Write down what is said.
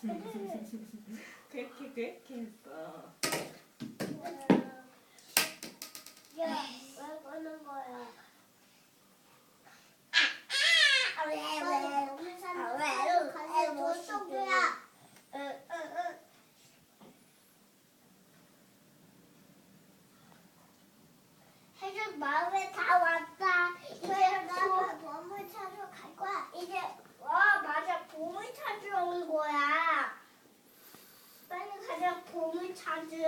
그렇게 그렇게 했어. 야, 왜 꺼는 거야? 해적 마음에 다 왔다. 插枝